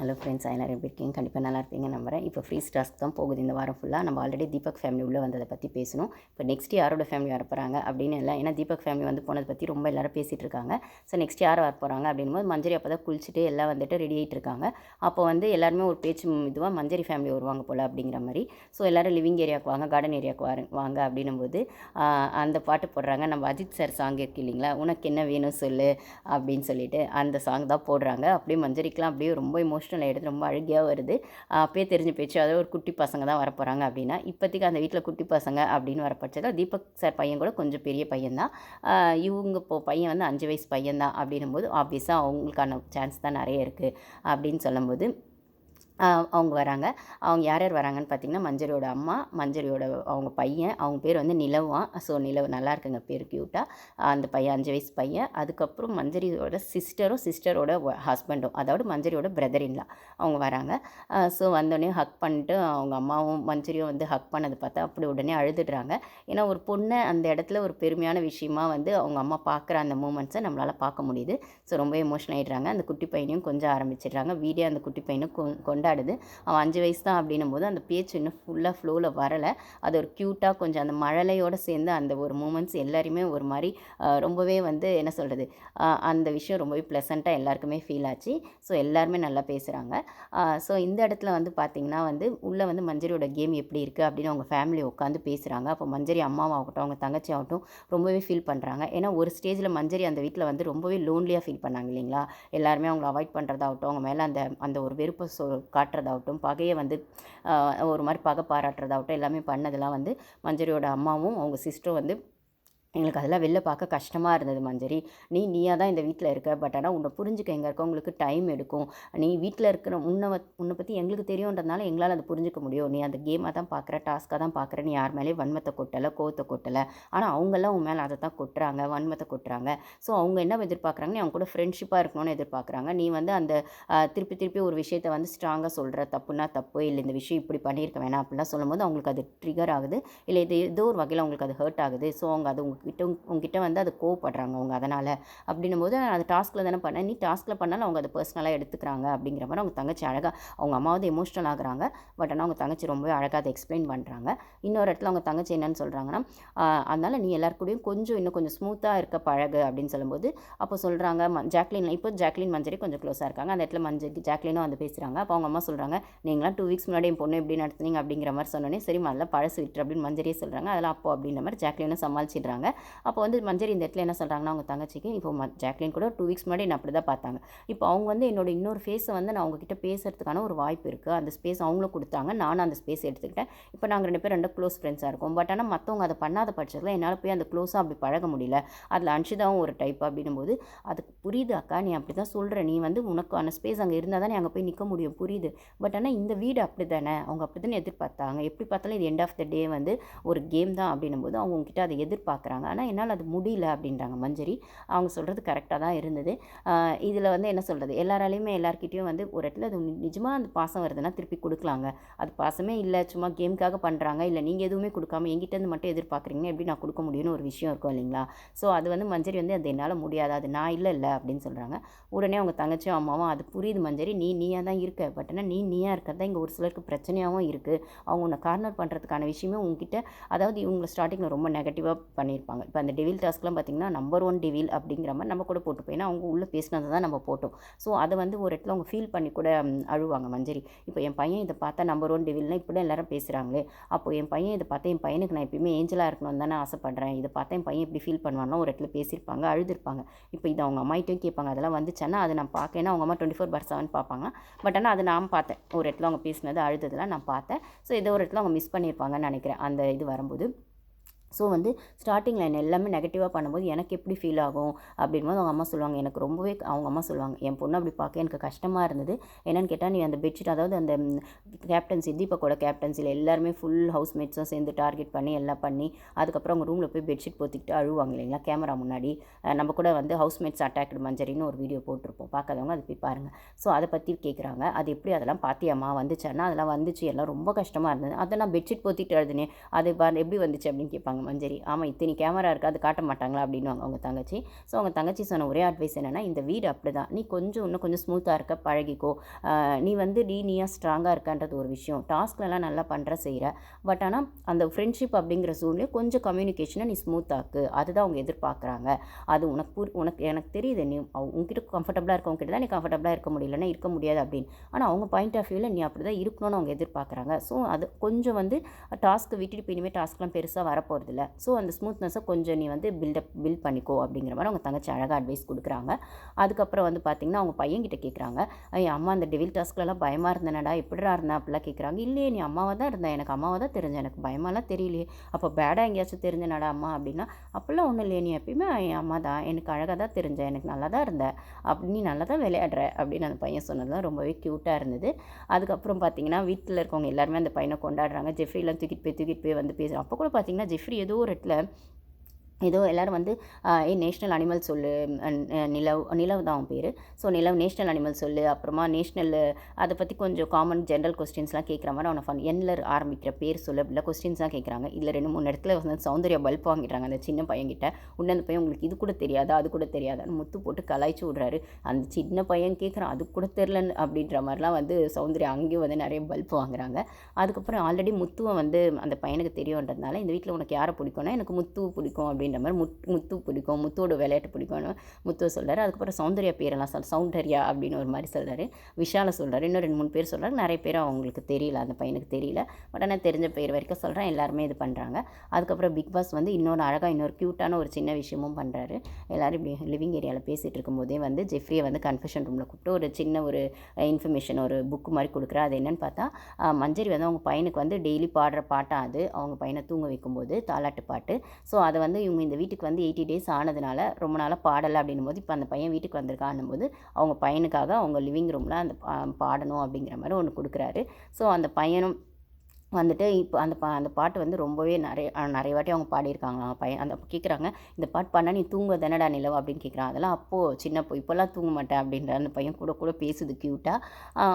Hello friends எல்லோரும் எப்படி இருக்கீங்க கண்டிப்பாக நல்லா இருப்பீங்க நம்புறேன். இப்போ ஃப்ரீ டாஸ்க் தான் போகுது இந்த வாரம் ஃபுல்லாக நம்ம ஆல்ரெடி தீபக் ஃபேமிலி உள்ளே வந்ததை பற்றி பேசணும். இப்போ நெக்ஸ்ட் யாரோட ஃபேமிலி வர போகிறாங்க அப்படின்னு இல்லை. ஏன்னா தீபக் ஃபேமிலி வந்து போனதை பற்றி ரொம்ப எல்லாரும் பேசிகிட்டு இருக்காங்க. ஸோ நெக்ஸ்ட் யார் வர போகிறாங்க அப்படின்னும் மஞ்சரி அப்போ தான் குளிச்சுட்டு எல்லாம் வந்துட்டு ரெடி ஆகிட்டு இருக்காங்க. அப்போ வந்து எல்லாருமே ஒரு பேச்சு இதுவாக மஞ்சரி ஃபேமிலி வருவாங்க போல் அப்படிங்கிற மாதிரி. ஸோ எல்லோரும் லிவிங் ஏரியாவுக்கு வாங்க கார்டன் ஏரியாவுக்கு வாரு வாங்க அப்படின்னும் போது அந்த பாட்டு போடுறாங்க. நம்ம அஜித் சார் சாங் இருக்கு இல்லைங்களா? உனக்கு என்ன வேணும் சொல்லு அப்படின்னு சொல்லிட்டு அந்த சாங் தான் போடுறாங்க. அப்படியே மஞ்சரிக்கெலாம் அப்படியே ரொம்ப இமோஷனல் எடுத்து ரொம்ப அழகியாக வருது. அப்போயே அப்பயே தெரிஞ்சு போயிடுச்சு அதாவது ஒரு குட்டி பசங்க தான் வரப்போகிறாங்க அப்படின்னா இப்போதைக்கு அந்த வீட்டில் குட்டி பசங்க அப்படின்னு வர பட்சத்தில் தீபக் சார் பையன் கூட கொஞ்சம் பெரிய பையன்தான் இவங்க இப்போ பையன் வந்து அஞ்சு வயசு பையன்தான் அப்படின்னும் போது ஆப்வியஸாக அவங்களுக்கான சான்ஸ் தான் நிறைய இருக்குது அப்படின்னு சொல்லும்போது அவங்க வராங்க. அவங்க யார் யார் வராங்கன்னு பார்த்தீங்கன்னா மஞ்சரியோட அம்மா மஞ்சரியோட அவங்க பையன் அவங்க பேர் வந்து நிலவான் ஸோ நிலவு நல்லா இருக்குங்க பேர் க்யூட்டாக அந்த பையன் அஞ்சு வயசு பையன். அதுக்கப்புறம் மஞ்சரியோட சிஸ்டரும் சிஸ்டரோட ஹஸ்பண்டும் அதாவது மஞ்சரியோட பிரதர் இல்லா அவங்க வராங்க. ஸோ வந்தோடனே ஹக் பண்ணிட்டு அவங்க அம்மாவும் மஞ்சரியும் வந்து ஹக் பண்ணதை பார்த்தா அப்படி உடனே அழுதுடுறாங்க. ஏன்னா ஒரு பொண்ணை அந்த இடத்துல ஒரு பெருமையான விஷயமா வந்து அவங்க அம்மா பார்க்குற அந்த மூமெண்ட்ஸை நம்மளால் பார்க்க முடியுது. ஸோ ரொம்ப எமோஷன் ஆகிடுறாங்க அந்த குட்டி பையனையும் கொஞ்சம் ஆரம்பிச்சிடுறாங்க. வீடியோ அந்த குட்டி பையனும் கொண்டு கொண்டாடுது. அவன் அஞ்சு வயசு தான் அப்படின்னும் போது அந்த பேச்சு இன்னும் ஃபுல்லாக ஃப்ளோவில் வரலை. அது ஒரு க்யூட்டாக கொஞ்சம் அந்த மழலையோடு சேர்ந்து அந்த ஒரு மூமெண்ட்ஸ் எல்லாருமே ஒரு மாதிரி ரொம்பவே வந்து என்ன சொல்கிறது அந்த விஷயம் ரொம்பவே ப்ளசண்ட்டாக எல்லாருக்குமே ஃபீல் ஆச்சு. ஸோ எல்லாருமே நல்லா பேசுகிறாங்க ஸோ இந்த இடத்துல வந்து பார்த்திங்கன்னா வந்து உள்ளே வந்து மஞ்சரியோட கேம் எப்படி இருக்குது அப்படின்னு அவங்க ஃபேமிலி உட்காந்து பேசுகிறாங்க அப்போ மஞ்சரி அம்மாவாகட்டும் அவங்க தங்கச்சி ஆகட்டும் ரொம்பவே ஃபீல் பண்ணுறாங்க ஏன்னா ஒரு ஸ்டேஜில் மஞ்சரி அந்த வீட்டில் வந்து ரொம்பவே லோன்லியாக ஃபீல் பண்ணாங்க இல்லைங்களா? எல்லாருமே அவங்கள அவாய்ட் பண்ணுறதாகட்டும் அவங்க மேலே அந்த அந்த ஒரு வெறுப்பை சொ காட்டுறதாகட்டும் பகையை வந்து ஒரு மாதிரி பகை பாராட்டுறதாகட்டும் எல்லாமே பண்ணதெல்லாம் வந்து மஞ்சரியோட அம்மாவும் அவங்க சிஸ்டரும் வந்து எங்களுக்கு அதெல்லாம் வெளில பார்க்க கஷ்டமாக இருந்தது மஞ்சரி. நீ நீயாக தான் இந்த வீட்டில் இருக்க. பட் ஆனால் உன்னை புரிஞ்சுக்க எங்கே இருக்க உங்களுக்கு டைம் எடுக்கும். நீ வீட்டில் இருக்கிற உன்னை உன்னை பற்றி எங்களுக்கு தெரியுன்றதுனால எங்களால் அதை புரிஞ்சுக்க முடியும். நீ அந்த கேமாக தான் பார்க்குற டாஸ்க்காக தான் பார்க்குற. நீ யார் மேலேயும் வன்மத்தை கொட்டலை கோவத்தை கொட்டலை. ஆனால் அவங்கெல்லாம் உன் மேலே அதை தான் கொட்டுறாங்க வன்மத்தை கொட்டுறாங்க. ஸோ அவங்க என்ன எதிர்பார்க்குறாங்க நீ அவங்க கூட ஃப்ரெண்ட்ஷிப்பாக இருக்கணும்னு எதிர்பார்க்குறாங்க. நீ வந்து அந்த திருப்பி திருப்பி ஒரு விஷயத்தை வந்து ஸ்ட்ராங்காக சொல்கிற தப்புனா தப்பு இல்லை இந்த விஷயம் இப்படி பண்ணியிருக்க வேணாம் அப்படிலாம் சொல்லும்போது அவங்களுக்கு அது ட்ரிகர் ஆகுது. இல்லை இது ஏதோ ஒரு வகையில் அவங்களுக்கு அது ஹர்ட் ஆகுது. ஸோ அவங்க அது உங்ககிட்ட உங்ககிட்ட வந்து அது கோவப்படுறாங்க அவங்க அதனால். அப்படின்னும் போது நான் டாஸ்கில் தானே பண்ணேன். நீ டாஸ்கில் பண்ணாலும் அவங்க அதை பர்சனலாக எடுத்துக்கிறாங்க அப்படிங்கிற மாதிரி அவங்க தங்கச்சி அழகாக அவங்க அம்மாவது எமோஷ்னல் ஆகுறாங்க. பட் ஆனால் அவங்க தங்கச்சி ரொம்பவே அழகாக அதை எக்ஸ்பிளைன் பண்ணுறாங்க இன்னொரு இடத்துல அவங்க தங்கச்சி என்னன்னு சொல்கிறாங்கன்னா அதனால் நீ எல்லாருக்கூடையும் கொஞ்சம் இன்னும் கொஞ்சம் ஸ்மூத்தாக இருக்க பழகு அப்படின்னு சொல்லும்போது அப்போ சொல்கிறாங்க ம ஜாக்லின் இப்போ ஜாக்லின் மஞ்சரி கொஞ்சம் க்ளோஸாக இருக்காங்க. அந்த இடத்துல மஞ்சள் ஜாக்லினும் வந்து பேசுகிறாங்க அப்போ அவங்க அம்மா சொல்கிறாங்க நீங்களாம் டூ வீக்ஸ் முன்னாடி என் பொண்ணு எப்படி நடத்துனீங்க? அப்படிங்கிற மாதிரி சொன்னோன்னே சரி அதெல்லாம் பழசு விட்டு அப்படின்னு மஞ்சரியே சொல்கிறாங்க அதெல்லாம் அப்போ அப்படின்ற மாதிரி ஜாக்லினும் சமாளிச்சிடுறாங்க. அப்போ வந்து மஞ்சரி இந்த இடத்துல என்ன சொல்கிறாங்கன்னா அவங்க தங்கச்சிக்கு இப்போ ம ஜாக்லின் கூட டூ வீக்ஸ் முன்னாடி என்ன அப்படி தான் பார்த்தாங்க. இப்போ அவங்க வந்து என்னோட இன்னொரு ஃபேஸை வந்து நான் அவங்கக்கிட்ட பேசுறதுக்கான ஒரு வாய்ப்பு இருக்குது அந்த ஸ்பேஸ் அவங்களும் கொடுத்தாங்க. நானும் அந்த ஸ்பேஸ் எடுத்துக்கிட்டேன். இப்போ நாங்கள் ரெண்டு பேரும் ரெண்டு க்ளோஸ் ஃப்ரெண்ட்ஸாக இருக்கோம். பட் ஆனால் மற்றவங்க அதை பண்ணாத பட்சத்தில் என்னால் போய் அந்த க்ளோஸாக அப்படி பழக முடியல. அதில் அன்ஷிதாவும் ஒரு டைப் அப்படின்னும்போது அதுக்கு புரியுது அக்கா நீ அப்படி தான் சொல்கிற நீ வந்து உனக்கான ஸ்பேஸ் அங்கே இருந்தால் தான் நீ அங்கே போய் நிற்க முடியும். புரியுது. பட் ஆனால் இந்த வீடு அப்படி தானே அவங்க அப்படி தானே எதிர்பார்த்தாங்க. எப்படி பார்த்தாலும் இது எண்ட் ஆஃப் த டே வந்து ஒரு கேம் தான். அப்படின்னும் போது அவங்க உங்ககிட்ட அதை எதிர்பார்க்குறாங்க. ஆனால் என்னால் அது முடியல அப்படின்றாங்க மஞ்சரி. அவங்க சொல்கிறது கரெக்டாக தான் இருந்தது. இதில் வந்து என்ன சொல்கிறது எல்லாராலையுமே எல்லார்கிட்டயும் வந்து ஒரு இடத்துல அது நிஜமாக அந்த பாசம் வருதுன்னா திருப்பி கொடுக்கலாங்க. அது பாசமே இல்லை சும்மா கேமுக்காக பண்ணுறாங்க இல்லை நீங்கள் எதுவுமே கொடுக்காம எங்கிட்டேருந்து மட்டும் எதிர்பார்க்குறீங்க எப்படி நான் கொடுக்க முடியும்னு ஒரு விஷயம் இருக்கும் இல்லைங்களா? ஸோ அது வந்து மஞ்சரி வந்து அது என்னால் முடியாது. அது நான் இல்லை இல்லை அப்படின்னு சொல்கிறாங்க உடனே அவங்க தங்கச்சியும் அம்மாவும் அது புரியுது மஞ்சரி. நீ நீயாக தான் இருக்க. பட் ஆனால் நீ நீயாக இருக்கிறது தான் இங்கே ஒரு சிலருக்கு பிரச்சனையாகவும் இருக்குது அவங்க உன்னை கார்னர் பண்ணுறதுக்கான விஷயமே உங்ககிட்ட அதாவது இவங்களை ஸ்டார்டிங்கில் ரொம்ப நெகட்டிவாக பண்ணியிருப்பாங்க. இப்போ அந்த டெவில் டாஸ்க்லாம் பார்த்திங்கன்னா நம்பர் ஒன் டிவில் அப்படிங்கிற மாதிரி நம்ம கூட போட்டு போயினா அவங்க உள்ளே பேசினதை தான் நம்ம போட்டோம். ஸோ அதை வந்து ஒரு இடத்துல அவங்க ஃபீல் பண்ணி கூட அழுவாங்க மஞ்சரி. இப்போ என் பையன் இதை பார்த்தா நம்பர் ஒன் டிவில்னால் இப்படி எல்லாரும் பேசுகிறாங்களே அப்போ என் பையன் இதை பார்த்தா என் பையனுக்கு நான் எப்பயுமே ஏஞ்சலாக இருக்கணும்னு தானே ஆசைப்பட்றேன். இதை பார்த்தா என் பையன் இப்படி ஃபீல் பண்ணுவான்னா ஒரு இடத்துல பேசியிருப்பாங்க அழுதுருப்பாங்க. இப்போ இது அவங்க அம்மாயிட்டையும் கேட்பாங்க. அதெல்லாம் வந்துச்சுன்னா அது நான் பார்க்கேன்னா அவங்க அம்மா டுவெண்ட்டி ஃபோர் பார் செவன் பார்ப்பாங்க. பட் ஆனால் அது நான் பார்த்தேன். ஒரு இடத்துல அவங்க பேசினது அழுததெல்லாம் நான் பார்த்தேன். ஸோ ஏதோ ஒரு இடத்துல அவங்க மிஸ் பண்ணியிருப்பாங்கன்னு நினைக்கிறேன் அந்த இது வரும்போது. ஸோ வந்து ஸ்டார்டிங்கில் என்ன எல்லாமே நெகட்டிவாக பண்ணும்போது எனக்கு எப்படி ஃபீல் ஆகும்? அப்படின்போது அவங்க அம்மா சொல்லுவாங்க. எனக்கு ரொம்பவே அவங்க அம்மா சொல்லுவாங்க. என் பொண்ணு அப்படி பார்க்க எனக்கு கஷ்டமாக இருந்தது. என்னென்னு கேட்டால் நீ அந்த பெட்ஷீட் அதாவது அந்த கேப்டன்சி தீபக்கோட கேப்டன்சியில் எல்லாருமே ஃபுல் ஹவுஸ்மேட்ஸும் சேர்ந்து டார்கெட் பண்ணி எல்லாம் பண்ணி அதுக்கப்புறம் அவங்க ரூமில் போய் பெட்ஷீட் போத்திக்கிட்டு அழுவாங்க இல்லைங்களா? கேமரா முன்னாடி. நம்ம கூட வந்து ஹவுஸ்மேட்ஸ் அட்டாக்டு மஞ்சரின்னு ஒரு வீடியோ போட்டிருப்போம். பார்க்காதவங்க அது போய் பாருங்கள் ஸோ அதை பற்றி கேட்குறாங்க அது எப்படி அதெல்லாம் பாத்தியாம்மா வந்துச்சான்னா அதெல்லாம் வந்துச்சு. எல்லாம் ரொம்ப கஷ்டமாக இருந்தது. அதை நான் பெட்ஷீட் போத்திட்டு எழுதுனேன். அது எப்படி வந்துச்சு அப்படின்னு கேட்பாங்க. அப்படின்வாங்க மஞ்சரி. ஆமாம் இத்தனை கேமரா இருக்குது அது காட்ட மாட்டாங்களா அப்படின்வாங்க அவங்க தங்கச்சி. ஸோ அவங்க தங்கச்சி சொன்ன ஒரே அட்வைஸ் என்னென்னா இந்த வீடு அப்படி தான் நீ கொஞ்சம் இன்னும் கொஞ்சம் ஸ்மூத்தாக இருக்க பழகிக்கோ. நீ வந்து நீ நீயா ஸ்ட்ராங்காக இருக்கன்றது ஒரு விஷயம். டாஸ்க்லலாம் நல்லா பண்ணுற செய்கிற பட் ஆனால் அந்த ஃப்ரெண்ட்ஷிப் அப்படிங்கிற சூழ்நிலை கொஞ்சம் கம்யூனிகேஷனை நீ ஸ்மூத்தாக்கு அதுதான் அவங்க எதிர்பார்க்குறாங்க. அது உனக்கு புரி உனக்கு எனக்கு தெரியுது நீ அவங்க- கம்ஃபர்டபுளாக இருக்கவங்க கிட்ட தான் நீ கம்ஃபர்டபுளாக இருக்க முடியலன்னா இருக்க முடியாது அப்படின்னு. ஆனால் அவங்க பாயிண்ட் ஆஃப் வியூவில் நீ அப்படி தான் இருக்கணும்னு அவங்க எதிர்பார்க்குறாங்க. ஸோ அது கொஞ்சம் வந்து டாஸ்க்கு விட்டுட்டு இனிமேல் டாஸ்க்லாம் பெருசாக அதில். ஸோ அந்த ஸ்மூத்னஸை கொஞ்சம் நீ வந்து பில்டப் பில்ட் பண்ணிக்கோ அப்படிங்கிற மாதிரி அவங்க தங்கச்சி அழகாக அட்வைஸ் கொடுக்குறாங்க. அதுக்கப்புறம் வந்து பார்த்திங்கன்னா அவங்க பையன்கிட்ட கேட்குறாங்க ஐயா அம்மா அந்த டெவில் டாஸ்க்லலாம் பயமாக இருந்தேனடா? எப்படிடா இருந்தேன் அப்படிலாம் கேட்குறாங்க இல்லையே நீ அம்மாவாக தான் இருந்தேன் எனக்கு அம்மாவாக தான் தெரிஞ்ச. எனக்கு பயமாலாம் தெரியலையே. அப்போ பேடாக எங்கேயாச்சும் தெரிஞ்சனடா அம்மா? அப்படின்னா அப்போல்லாம் ஒன்றும் இல்லையே. நீ எப்பயுமே என் அம்மா தான். எனக்கு அழகாக தான் தெரிஞ்ச. எனக்கு நல்லா தான் இருந்த. அப்படி நீ நல்லா தான் விளையாடுற. அப்படின்னு அந்த பையன் சொன்னதுலாம் ரொம்பவே க்யூட்டாக இருந்தது. அதுக்கப்புறம் பார்த்தீங்கன்னா வீட்டில் இருக்கவங்க எல்லாருமே அந்த பையனை கொண்டாடுறாங்க. ஜெஃப்ரிலாம் தூக்கிட்டு போய் தூக்கிட்டு போய் வந்து பேசுகிறோம் அப்போ கூட பார்த்தீங்கன்னா ஜெஃப்ரி ஏதோ ஒரு இடத்துல ஏதோ எல்லோரும் வந்து ஏ நேஷ்னல் அனிமல் சொல்லு அஹ், நிலவ் நிலவு தான் அவன் பேர். ஸோ நிலவு நேஷ்னல் அனிமல் சொல்லு அப்புறமா நேஷ்னல் அதை பற்றி கொஞ்சம் காமன் ஜென்ரல் கொஸ்டின்ஸ்லாம் கேட்குற மாதிரி அவனை ஃபன் எண்ணில் ஆரம்பிக்கிற பேர் சொல்லு அப்படிலாம் கொஸ்டின்ஸ்லாம் கேட்குறாங்க இதில் ரெண்டு மூணு இடத்துல வந்து சௌந்தர்யா பல்ப் வாங்கிட்டாங்க அந்த சின்ன பையன்கிட்ட. உடனே அந்த பையன் உங்களுக்கு இது கூட தெரியாதா? அது கூட தெரியாதான்னு முத்து போட்டு கலாய்ச்சி விட்றாரு. அந்த சின்ன பையன் கேட்குறான் அது கூட தெரிலன்னு அப்படின்ற மாதிரிலாம் வந்து சௌந்தர்யா அங்கேயும் வந்து நிறைய பல்ப் வாங்குறாங்க. அதுக்கப்புறம் ஆல்ரெடி முத்துவை வந்து அந்த பையனுக்கு தெரியுன்றதுனால இந்த வீட்டில் உனக்கு யாரை பிடிக்கும்னா எனக்கு முத்து பிடிக்கும் அப்படின்னு அப்படின்ற மாதிரி முத் முத்து பிடிக்கும் முத்தோட விளையாட்டு பிடிக்கும்னு முத்து சொல்கிறார் அதுக்கப்புறம் சௌந்தர்யா பேரெல்லாம் சொல் சௌந்தர்யா அப்படின்னு ஒரு மாதிரி சொல்கிறாரு விஷால சொல்கிறார் இன்னும் ரெண்டு மூணு பேர் சொல்கிறாரு நிறைய பேர் அவங்களுக்கு தெரியல அந்த பையனுக்கு தெரியல. பட் ஆனால் தெரிஞ்ச பேர் வரைக்கும் சொல்கிறேன் எல்லாருமே இது பண்ணுறாங்க அதுக்கப்புறம் பிக் பாஸ் வந்து இன்னொரு அழகாக இன்னொரு க்யூட்டான ஒரு சின்ன விஷயமும் பண்ணுறாரு எல்லாரும் இப்படி லிவிங் ஏரியாவில் பேசிகிட்டு இருக்கும்போதே வந்து ஜெஃப்ரியை வந்து கன்ஃபெஷன் ரூமில் கூப்பிட்டு ஒரு சின்ன ஒரு இன்ஃபர்மேஷன் ஒரு புக்கு மாதிரி கொடுக்குறா அது என்னென்னு பார்த்தா மஞ்சரி வந்து அவங்க பையனுக்கு வந்து டெய்லி பாடுற பாட்டாக அது. அவங்க பையனை தூங்க வைக்கும்போது தாலாட்டு பாட்டு. ஸோ அதை வந்து இவங்க இந்த வீட்டுக்கு வந்து எயிட்டி டேஸ் ஆனதுனால ரொம்ப நாளாக பாடலை அப்படின்னும் போது இப்போ அந்த பையன் வீட்டுக்கு வந்திருக்கான்னும் போது அவங்க பையனுக்காக அவங்க லிவிங் ரூமில் அந்த பா- பாடணும் அப்படிங்கிற மாதிரி ஒன்று கொடுக்குறாரு. ஸோ அந்த பையனும் வந்துட்டு இப்போ அந்த பா அந்த பாட்டு வந்து ரொம்பவே நிறைய நிறைய வாட்டி அவங்க பாடியிருக்காங்களாம் பையன் அந்த கேட்குறாங்க இந்த பாட்டு பாடினா நீ தூங்க தானடா நிலவு? அப்படின்னு கேட்குறான். அதெல்லாம் அப்போது சின்ன இப்போல்லாம் தூங்க மாட்டேன் அப்படின்ற அந்த பையன் கூட கூட பேசுது க்யூட்டாக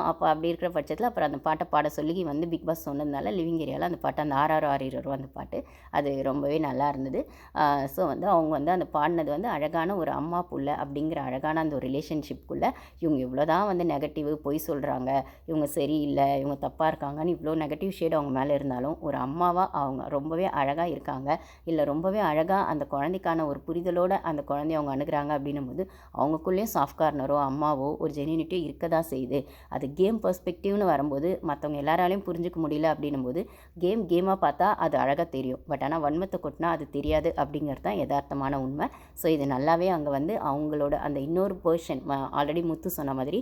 அப்போ அப்படி இருக்கிற பட்சத்தில் அப்புறம் அந்த பாட்டை பாட சொல்லி வந்து பிக் பாஸ் சொன்னதுனால லிவிங் ஏரியாவில் அந்த பாட்டு அந்த ஆறாறு ஆறிரோ அந்த பாட்டு அது ரொம்பவே நல்லா இருந்தது. ஸோ வந்து அவங்க வந்து அந்த பாடினது வந்து அழகான ஒரு அம்மா புள்ள அப்படிங்கிற அழகான அந்த ஒரு ரிலேஷன்ஷிப்புக்குள்ளே இவங்க இவ்வளோ தான் வந்து நெகட்டிவ் பொய் சொல்கிறாங்க இவங்க சரியில்லை இவங்க தப்பாக இருக்காங்கன்னு இவ்வளோ நெகட்டிவ் ஷேட் அவங்க மேலே இருந்தாலும் ஒரு அம்மாவாக அவங்க ரொம்பவே அழகாக இருக்காங்க. இல்லை ரொம்பவே அழகாக அந்த குழந்தைக்கான ஒரு புரிதலோடு அந்த குழந்தைய அவங்க அணுகிறாங்க அப்படின்னும் போது அவங்களுக்குள்ளேயும் சாஃப்ட் கார்னரோ அம்மாவோ ஒரு ஜெனினிட்டியோ இருக்க தான் செய்யுது. அது கேம் பர்ஸ்பெக்டிவ்னு வரும்போது மற்றவங்க எல்லாராலையும் புரிஞ்சிக்க முடியல அப்படின்னும் போது கேம் கேமாக பார்த்தா அது அழகாக தெரியும். பட் ஆனால் வன்மத்தை கொட்டினா அது தெரியாது அப்படிங்கிறது தான் யதார்த்தமான உண்மை. ஸோ இது நல்லாவே அங்கே வந்து அவங்களோட அந்த இன்னொரு பர்ஷன் ஆல்ரெடி முத்து சொன்ன மாதிரி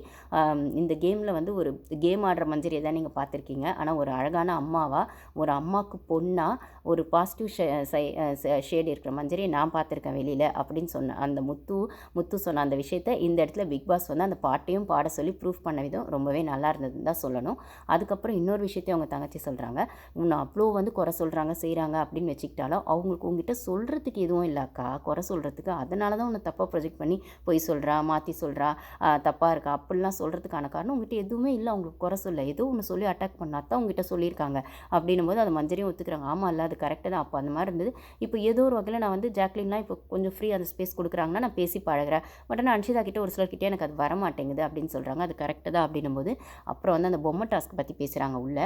இந்த கேமில் வந்து ஒரு கேம் ஆடுற மஞ்சரியை தான் நீங்கள் பார்த்துருக்கீங்க. ஆனால் ஒரு அழகான அம்மா அம்மாவா? ஒரு அம்மாவுக்கு பொண்ணாக ஒரு பாசிட்டிவ் ஷேடு இருக்கிற மஞ்சரி நான் பார்த்துருக்கேன் வெளியில் அப்படின்னு சொன்ன அந்த முத்து முத்து சொன்ன அந்த விஷயத்த இந்த இடத்துல பிக் பாஸ் வந்து அந்த பாட்டையும் பாட சொல்லி ப்ரூஃப் பண்ண விதம் ரொம்பவே நல்லா இருந்ததுன்னு தான் சொல்லணும். அதுக்கப்புறம் இன்னொரு விஷயத்தையும் அவங்க தங்கச்சி சொல்கிறாங்க உன்னை அவ்வளோ வந்து குறை சொல்கிறாங்க செய்கிறாங்க அப்படின்னு வச்சுக்கிட்டாலும் அவங்களுக்கு உங்ககிட்ட சொல்கிறதுக்கு எதுவும் இல்லைக்கா குறை சொல்கிறதுக்கு அதனால தான் உன்னை தப்பாக ப்ரொஜெக்ட் பண்ணி பொய் சொல்கிறா மாற்றி சொல்கிறா தப்பாக இருக்கா? அப்படிலாம் சொல்கிறதுக்கான காரணம் உங்ககிட்ட எதுவுமே இல்லை. அவங்களுக்கு குறை சொல்ல. ஏதோ ஒன்று சொல்லி அட்டாக் பண்ணா தான் உங்ககிட்ட சொல்லியிருக்காங்க. அப்படின்னும் போது அது மஞ்சரியும் ஒத்துக்கிறாங்க. ஆமாம் இல்லை அது கரெக்டாக தான். அப்போ அந்த மாதிரி இருந்தது. இப்போ ஏதோ ஒரு வகையில் நான் வந்து ஜாக்லின்லாம் இப்போ கொஞ்சம் ஃப்ரீ அந்த ஸ்பேஸ் கொடுக்குறாங்கன்னா நான் பேசி பழகுறேன். பட் ஆனால் அன்ஷிதா கிட்டே ஒரு சிலர்கிட்ட எனக்கு அது வர மாட்டேங்குது அப்படின்னு சொல்கிறாங்க அது கரெக்டாக தான் அப்படின்னும் போது அப்புறம் வந்து அந்த பொம்மை டாஸ்க் பற்றி பேசுகிறாங்க உள்ள.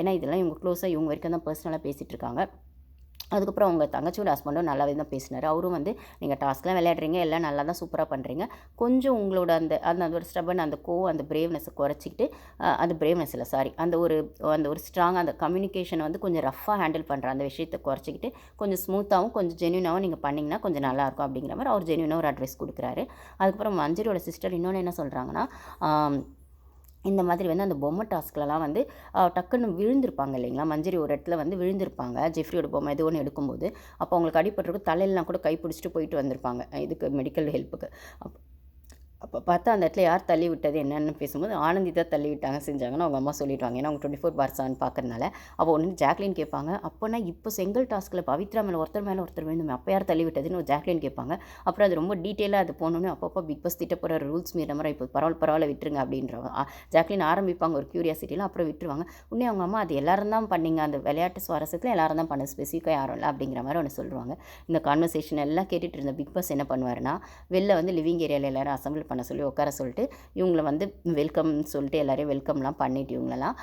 ஏன்னா இதெல்லாம் இவங்க க்ளோஸாக இவங்க வரைக்கும் தான் பர்சனலாக பேசிகிட்டு இருக்காங்க. அதுக்கப்புறம் அவங்க தங்கச்சியோட ஹஸ்பண்டும் நல்லாவே தான் பேசினார். அவரும் வந்து நீங்கள் டாஸ்க்லாம் விளையாடுறீங்க எல்லாம் நல்லா தான் சூப்பராக பண்ணுறீங்க கொஞ்சம் உங்களோட அந்த அந்த அந்த ஒரு ஸ்டபன் அந்த கோ அந்த பிரேவ்னஸை குறைச்சிக்கிட்டு அந்த பிரேவ்னஸ் இல்லை சாரி அந்த ஒரு அந்த ஒரு ஸ்ட்ராங் அந்த கம்யூனிகேஷனை வந்து கொஞ்சம் ரஃப்பாக ஹேண்டில் பண்ணுற அந்த விஷயத்தை குறைச்சிக்கிட்டு கொஞ்சம் ஸ்மூத்தாகவும் கொஞ்சம் ஜென்யூனாகவும் நீங்கள் பண்ணிங்கன்னா கொஞ்சம் நல்லாயிருக்கும் அப்படிங்கிற மாதிரி அவர் ஜென்யூனாக ஒரு அட்வைஸ் கொடுக்குறாரு. அதுக்கப்புறம் மஞ்சரியோட சிஸ்டர் இன்னொன்று என்ன சொல்கிறாங்கன்னா இந்த மாதிரி வந்து அந்த பொம்மை டாஸ்க்லலாம் வந்து டக்குன்னு விழுந்திருப்பாங்க இல்லைங்களா? மஞ்சரி ஒரு இடத்துல வந்து விழுந்திருப்பாங்க. ஜெஃப்ரியோட பொம்மை எது ஒன்று எடுக்கும்போது. அப்போ அவங்களுக்கு அடிபட்டிருக்கும். தலையிலலாம் கூட கை பிடிச்சிட்டு போயிட்டு வந்திருப்பாங்க. இதுக்கு மெடிக்கல் ஹெல்ப்புக்கு அப் அப்போ பார்த்தா அந்த இடத்துல யார் தள்ளி விட்டது என்னென்னு பேசும்போது ஆனந்தி தான் தள்ளி விட்டாங்க செஞ்சாங்கன்னு அவங்க அம்மா சொல்லிடுவாங்க. ஏன்னா அவங்க டுவெண்ட்டி ஃபோர் பார் செவன் பார்க்கறனால அப்போ ஒன்று ஜாக்லின் கேட்பாங்க அப்போனா இப்போ செங்கல் டாஸ்கில் பவித்ரா மேலே ஒருத்தர் மேலே ஒருத்தர் வேணுமே அப்போ யார் தள்ளி விட்டதுன்னு ஒரு ஜாக்லின் கேட்பாங்க. அப்புறம் அது ரொம்ப டீட்டெயிலாக அது போனோன்னே அப்பப்போ பிக் பாஸ் திட்ட போகிற ரூல்ஸ் மீற மாதிரி இப்போ பரவாயில்ல பரவாயில்ல விட்டுருங்க அப்படின்ற ஜாக்லின் ஆரம்பிப்பாங்க ஒரு க்யூரியாசிட்டியில் அப்புறம் விட்டுருவாங்க. உடனே அவங்க அம்மா அது எல்லாரும் தான் பண்ணிங்க அந்த விளையாட்டு சுவாரஸ்யத்தில் எல்லாரும் தான் பண்ண ஸ்பெசிஃபிக்காக யாரும் இல்லை அப்படிங்கிற மாதிரி ஒன்று சொல்லுவாங்க. இந்த கான்வர்சேஷன் எல்லாம் கேட்டுட்டு இருந்த பிக் பாஸ் என்ன பண்ணுவாருன்னா வெளில வந்து லிவிங் ஏரியாவில் எல்லாரும் அசம்பிள் பண்ண சொல்லி உட்கார சொல்லிட்டு இவங்களை வந்து வெல்கம்னு சொல்லிட்டு எல்லாரையும் வெல்கம்லாம் பண்ணிட்டு இவங்களெல்லாம்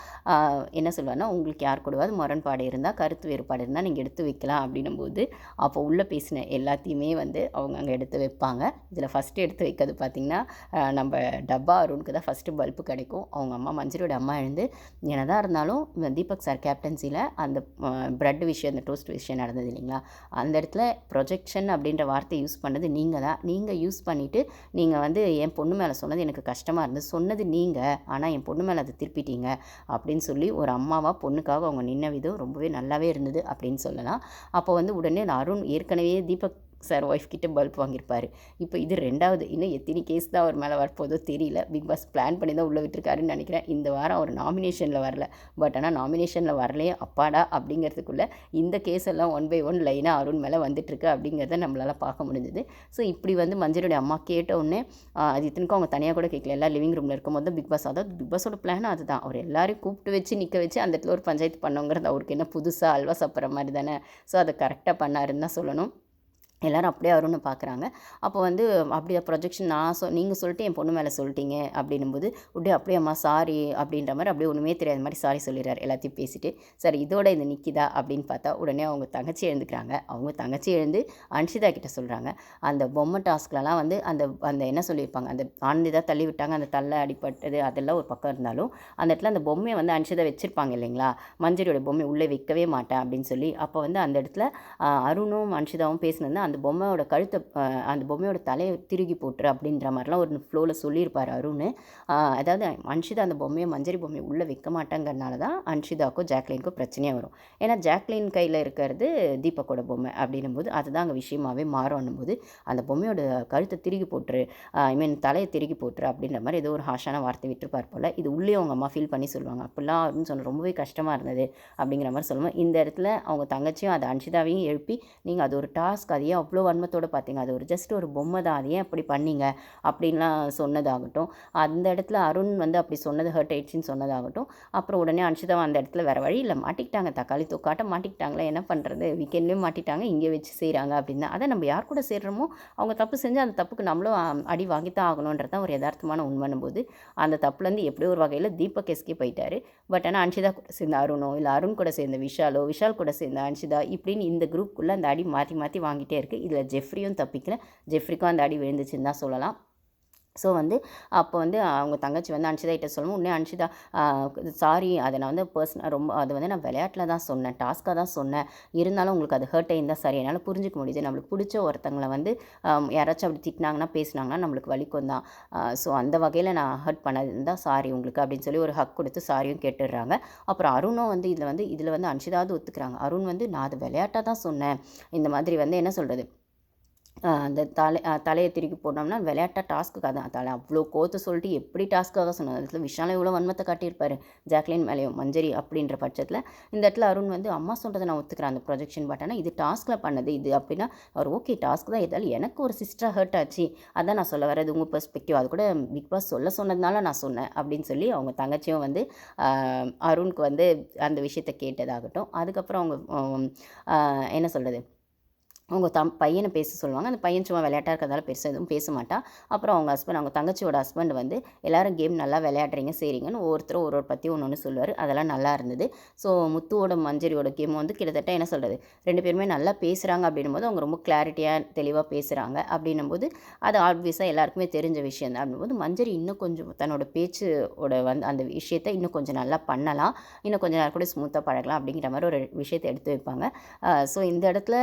என்ன சொல்லுவாருன்னா உங்களுக்கு யார் கூடவாது முரண்பாடு இருந்தால் கருத்து வேறுபாடு இருந்தால் நீங்கள் எடுத்து வைக்கலாம். அப்படின்னும் போது அப்போ உள்ளே பேசின எல்லாத்தையுமே வந்து அவங்க அங்கே எடுத்து வைப்பாங்க. இதில் ஃபஸ்ட்டு எடுத்து வைக்கிறது பார்த்திங்கன்னா நம்ம டப்பா அருணுக்கு தான் ஃபஸ்ட்டு பல்பு கிடைக்கும். அவங்க அம்மா மஞ்சளோட அம்மா எழுந்து என்னதான் இருந்தாலும் தீபக் சார் கேப்டன்சியில் அந்த ப்ரெட் விஷயம் அந்த டோஸ்ட் விஷயம் நடந்தது இல்லைங்களா? அந்த இடத்துல ப்ரொஜெக்ஷன் அப்படின்ற வார்த்தை யூஸ் பண்ணது நீங்கள் தான் நீங்கள் யூஸ் பண்ணிவிட்டு நீங்கள் வந்து என் பொண்ணு மேலே சொன்னது எனக்கு கஷ்டமாக இருந்தது. சொன்னது நீங்கள் ஆனால் என் பொண்ணு மேலே அதை திருப்பிட்டீங்க அப்படின்னு சொல்லி ஒரு அம்மாவாக பொண்ணுக்காக அவங்க நின்ன விதம் ரொம்பவே நல்லாவே இருந்தது அப்படின்னு சொல்லலாம். அப்போ வந்து உடனே நான் அருண் ஏற்கனவே தீபக் சார் ஒய்ஃப் கிட்ட பல்ப் வாங்கியிருப்பார் இப்போ இது ரெண்டாவது. இன்னும் எத்தனை கேஸ் தான் அவர் மேலே வரப்போதோ தெரியல. பிக் பாஸ் பிளான் பண்ணி தான் உள்ளே விட்டுருக்காருன்னு நினைக்கிறேன். இந்த வாரம் அவர் நாமினேஷனில் வரல. பட் ஆனால் நாமினேஷனில் வரலையே அப்பாடா அப்படிங்கிறதுக்குள்ளே இந்த கேஸ் எல்லாம் ஒன் பை ஒன் லைனாக அருண் மேலே வந்துட்டுருக்கு அப்படிங்கிறத நம்மளால் பார்க்க முடிஞ்சுது. ஸோ இப்படி வந்து மஞ்சளுடைய அம்மா கேட்டவுடனே உடனே அது இத்தனைக்கும் அவங்க தனியாக கூட கேட்கல எல்லாம் லிவிங் ரூமில் இருக்கும்போது தான் பிக் பாஸ் அதாவது பிக் பாஸோட பிளான் அதுதான். அவர் எல்லாரையும் கூப்பிட்டு வச்சு நிற்க வச்சு அந்த இடத்துல ஒரு பஞ்சாயத்து பண்ணோங்கிறது அவருக்கு என்ன புதுசாக அல்வா சாப்பிட்ற மாதிரி தானே. ஸோ அதை கரெக்டாக பண்ணாருன்னு தான் சொல்லணும். எல்லாரும் அப்படியே வரும்னு பார்க்குறாங்க. அப்போ வந்து அப்படியே ப்ரொஜெக்ஷன் நான் சொ நீங்கள் சொல்லிட்டு என் பொண்ணு மேலே சொல்லிட்டீங்க. அப்படின்னும்போது உடனே அப்படியே அம்மா சாரி அப்படின்ற மாதிரி அப்படியே ஒன்றுமே தெரியாத மாதிரி சாரி சொல்லிடுறாரு. எல்லாத்தையும் பேசிட்டு சரி இதோட இது நிற்கிதா அப்படின்னு பார்த்தா உடனே அவங்க தங்கச்சி எழுந்துக்கிறாங்க. அவங்க தங்கச்சி எழுந்து அன்ஷிதா கிட்டே சொல்கிறாங்க அந்த பொம்மை டாஸ்க்லலாம் வந்து அந்த அந்த என்ன சொல்லியிருப்பாங்க அந்த ஆனந்தி தள்ளி விட்டாங்க. அந்த தள்ள அடிப்பட்டது அதெல்லாம் ஒரு பக்கம் இருந்தாலும் அந்த இடத்துல அந்த பொம்மையை வந்து அன்ஷிதா வச்சுருப்பாங்க இல்லைங்களா? மஞ்சரியோட பொம்மை உள்ளே வைக்கவே மாட்டேன் அப்படின்னு சொல்லி அப்போ வந்து அந்த இடத்துல அருணும் அன்ஷிதாவும் பேசினது அந்த பொம்மையோட கழுத்தை அந்த பொம்மையோட தலையை திருகி போட்டுரு அப்படின்ற மாதிரிலாம் ஒரு ஃப்ளோவில் சொல்லியிருப்பார் அருண். அதாவது அன்ஷிதா அந்த பொம்மையை மஞ்சரி பொம்மையை உள்ளே வைக்க மாட்டாங்கிறனால தான் அன்ஷிதாக்கும் ஜாக்லினுக்கும் பிரச்சனையாக வரும். ஏன்னா ஜாக்லின் கையில் இருக்கிறது தீபக்கோட பொம்மை அப்படின்னும் போது அதுதான் அங்கே விஷயமாவே மாறும் போது அந்த பொம்மையோட கழுத்தை திருகி போட்டுரு ஐ மீன் தலையை திருகி போட்டுரு அப்படின்ற மாதிரி ஏதோ ஒரு ஹாஷான வார்த்தை விட்டுருப்பார் போல். இது உள்ளே அவங்க அம்மா ஃபீல் பண்ணி சொல்லுவாங்க. அப்படிலாம் அப்படின்னு சொன்ன ரொம்பவே கஷ்டமாக இருந்தது அப்படிங்கிற மாதிரி சொல்லுவோம் இந்த இடத்துல அவங்க தங்கச்சியும் அதை அன்ஷிதாவையும் எழுப்பி நீங்கள் அது ஒரு டாஸ்க் அதையே அவ்வளோ வன்மத்தோடு பார்த்தீங்க. அது ஒரு ஜஸ்ட் ஒரு பொம்மை தான். அது ஏன் அப்படி பண்ணீங்க? அப்படின்லாம் சொன்னதாகட்டும். அந்த இடத்துல அருண் வந்து அப்படி சொன்னது ஹர்ட் ஆயிடுச்சுன்னு சொன்னதாகட்டும். அப்புறம் உடனே அன்ஷிதாவை அந்த இடத்துல வேறு வழி இல்லை. மாட்டிக்கிட்டாங்க. தக்காளி தொக்காட்ட மாட்டிக்கிட்டாங்களே? என்ன பண்ணுறது வீக்கெண்ட்லேயும் மாட்டிட்டாங்க. இங்கே வச்சு செய்கிறாங்க அப்படின்னா அதை நம்ம யார் கூட சேர்றோமோ அவங்க தப்பு செஞ்சு அந்த தப்புக்கு நம்மளும் அடி வாங்கித்தான் ஆகணுன்றது தான் ஒரு யதார்த்தமான உண்மைன்னும் போது அந்த தப்புலேருந்து எப்படியோ ஒரு வகையில் தீபக் எஸ்கே போயிட்டார் பட் ஆனால் அன்ஷிதா கூட சேர்ந்த அருணோ இல்லை அருண் கூட சேர்ந்த விஷாலோ விஷால் கூட சேர்ந்த அன்ஷிதா இப்படின்னு இந்த குரூப்புக்குள்ளே அந்த அடி மாற்றி மாற்றி வாங்கிட்டே இருக்குது இதில் ஜெஃப்ரியும் தப்பிக்கல ஜெஃப்ரிக்கும் அந்த அடி விழுந்துச்சுன்னு தான் சொல்லலாம். ஸோ வந்து அப்போ வந்து அவங்க தங்கச்சி வந்து அன்ஷிதா கிட்ட சொல்லவும் உடனே அன்ஷிதா சாரி அதை நான் வந்து பர்சனல் ரொம்ப அது வந்து நான் விளையாட்டில் தான் சொன்னேன். டாஸ்க்காக தான் சொன்னேன். இருந்தாலும் உங்களுக்கு அது ஹர்ட் ஆயிருந்தால் சரி. என்னால் புரிஞ்சுக்க முடியுது. நம்மளுக்கு பிடிச்ச ஒருத்தங்களை வந்து யாராச்சும் அப்படி திட்டினாங்கன்னா பேசினாங்கன்னா நம்மளுக்கு வலிக்கும் தான் ஸோ அந்த வகையில் நான் ஹர்ட் பண்ணது தான் சாரி உங்களுக்கு அப்படின்னு சொல்லி ஒரு ஹக் கொடுத்து சாரியும் கேட்டுடுறாங்க. அப்புறம் அருணும் வந்து இதில் வந்து இதில் வந்து அன்ஷிதாவது ஒத்துக்கிறாங்க. அருண் வந்து நான் அது விளையாட்டாக தான் சொன்னேன். இந்த மாதிரி வந்து என்ன சொல்கிறது அந்த தலை தலையை திருப்பி போட்டோம்னா விளையாட்டா டாஸ்க்கு தான் தலை அவ்வளோ கோத்து சொல்லிட்டு எப்படி டாஸ்க்காக சொன்னது இடத்துல விஷாலம் இவ்வளோ வன்மத்தை காட்டியிருப்பாரு. ஜாக்லின் மேலேயும் மஞ்சரி அப்படின்ற பட்சத்தில். இந்த இடத்துல அருண் வந்து அம்மா சொல்கிறத நான் ஒத்துக்கிறேன். அந்த ப்ரொஜெக்ஷன் பட் ஆனால் இது டாஸ்கில் பண்ணது. இது அப்படின்னா அவர் ஓகே டாஸ்க் தான். எதாலும் எனக்கு ஒரு சிஸ்டராக ஹர்ட் ஆச்சு. அதான் நான் சொல்ல வரது உங்கள் பெர்ஸ்பெக்டிவ் அது கூட பிக் பாஸ் சொல்ல சொன்னதுனால நான் சொன்னேன் அப்படின்னு சொல்லி அவங்க தங்கச்சியும் வந்து அருண்க்கு அருணுக்கு வந்து அந்த விஷயத்தை கேட்டதாகட்டும். அதுக்கப்புறம் அவங்க என்ன சொல்கிறது அவங்க தம் பையனை பேச சொல்லுவாங்க. அந்த பையன் சும்மா விளையாட்டாக இருக்கிறதால பெருசாக எதுவும் பேச மாட்டான் அப்புறம் அவங்க ஹஸ்பண்ட் அவங்க தங்கச்சியோட ஹஸ்பண்ட் வந்து எல்லாரும் கேம் நல்லா விளையாடுறீங்க செய்கிறீங்கன்னு ஒருத்தரும் ஒரு ஒரு பற்றி ஒன்று ஒன்று சொல்லுவார். அதெல்லாம் நல்லா இருந்தது. ஸோ முத்துவோட மஞ்சரியோட கேம் வந்து கிட்டத்தட்ட என்ன சொல்கிறது ரெண்டு பேருமே நல்லா பேசுகிறாங்க அப்படின்னும் போது அவங்க ரொம்ப கிளாரிட்டியாக தெளிவாக பேசுகிறாங்க அப்படின்னும் போது அது ஆப்வியஸாக எல்லாருக்குமே தெரிஞ்ச விஷயம் தான். அப்படின்னும் போது மஞ்சரி இன்னும் கொஞ்சம் தன்னோட பேச்சோட வந்து அந்த விஷயத்தை இன்னும் கொஞ்சம் நல்லா பண்ணலாம். இன்னும் கொஞ்சம் நேரம் கூட ஸ்மூத்தாக பழகலாம் அப்படிங்கிற மாதிரி ஒரு விஷயத்தை எடுத்து வைப்பாங்க. ஸோ இந்த இடத்துல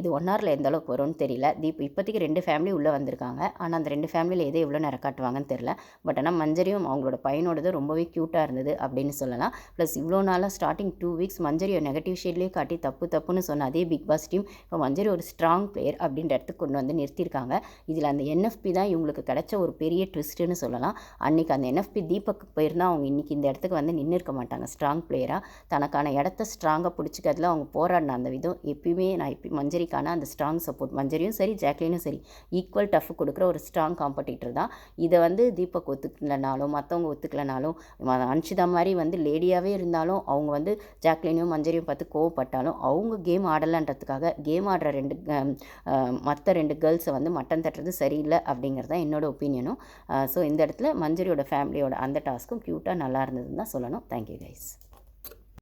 இது ஒன் மன்னாரில் எந்த அளவுக்கு வரும்னு தெரியல. தீப் இப்போதைக்கு ரெண்டு ஃபேமிலி உள்ளே வந்திருக்காங்க. ஆனால் அந்த ரெண்டு ஃபேமிலியில் எது எவ்வளோ நேரம் காட்டுவாங்கன்னு தெரியல. பட் ஆனால் மஞ்சரியும் அவங்களோட பையனோடது ரொம்பவே க்யூட்டாக இருந்தது அப்படின்னு சொல்லலாம். ப்ளஸ் இவ்வளோ நாளாக ஸ்டார்டிங் டூ வீக்ஸ் மஞ்சரியை நெகட்டிவ் ஷேட்லேயே காட்டி தப்பு தப்புன்னு சொன்ன அதே பிக் பாஸ் டீம் இப்போ மஞ்சரி ஒரு ஸ்ட்ராங் பிளேயர் அப்படின்ற இடத்துக்கு கொண்டு வந்து நிறுத்தியிருக்காங்க. இதில் அந்த என்எஃப்பி தான் இவங்களுக்கு கிடைச்ச ஒரு பெரிய ட்விஸ்ட்டுன்னு சொல்லலாம். அன்றைக்கி அந்த என்எஃப்பி தீபக்கு போயிருந்தால் அவங்க இன்றைக்கி இந்த இடத்துக்கு வந்து நின்று இருக்க மாட்டாங்க ஸ்ட்ராங் பிளேயராக தனக்கான இடத்த ஸ்ட்ராங்காக பிடிச்சிக்கிறதுல அவங்க போராடின அந்த விதம் எப்பயுமே நான் இப்போ மஞ்சரிக்கான அந்த ஸ்ட்ராங் சப்போர்ட் மஞ்சரியும் சரி ஜாக்லினும் சரி ஈக்குவல் டஃப் கொடுக்குற ஒரு ஸ்ட்ராங் காம்படிட்டர் தான். இதை வந்து தீபக் ஒத்துக்கலனாலும் மற்றவங்க ஒத்துக்கலனாலும் அன்ஷிதா மாதிரி வந்து லேடியாகவே இருந்தாலும் அவங்க வந்து ஜாக்லினையும் மஞ்சரியும் பார்த்து கோவப்பட்டாலும் அவங்க கேம் ஆடலைன்றதுக்காக கேம் ஆடுற ரெண்டு மற்ற ரெண்டு கேர்ள்ஸை வந்து மட்டன் தட்டுறது சரியில்லை அப்படிங்கிறது தான் என்னோட ஒப்பீனியனும் ஸோ இந்த இடத்துல மஞ்சரியோட ஃபேமிலியோட அந்த டாஸ்க்கும் க்யூட்டாக நல்லா இருந்ததுன்னு தான் சொல்லணும். Thank you guys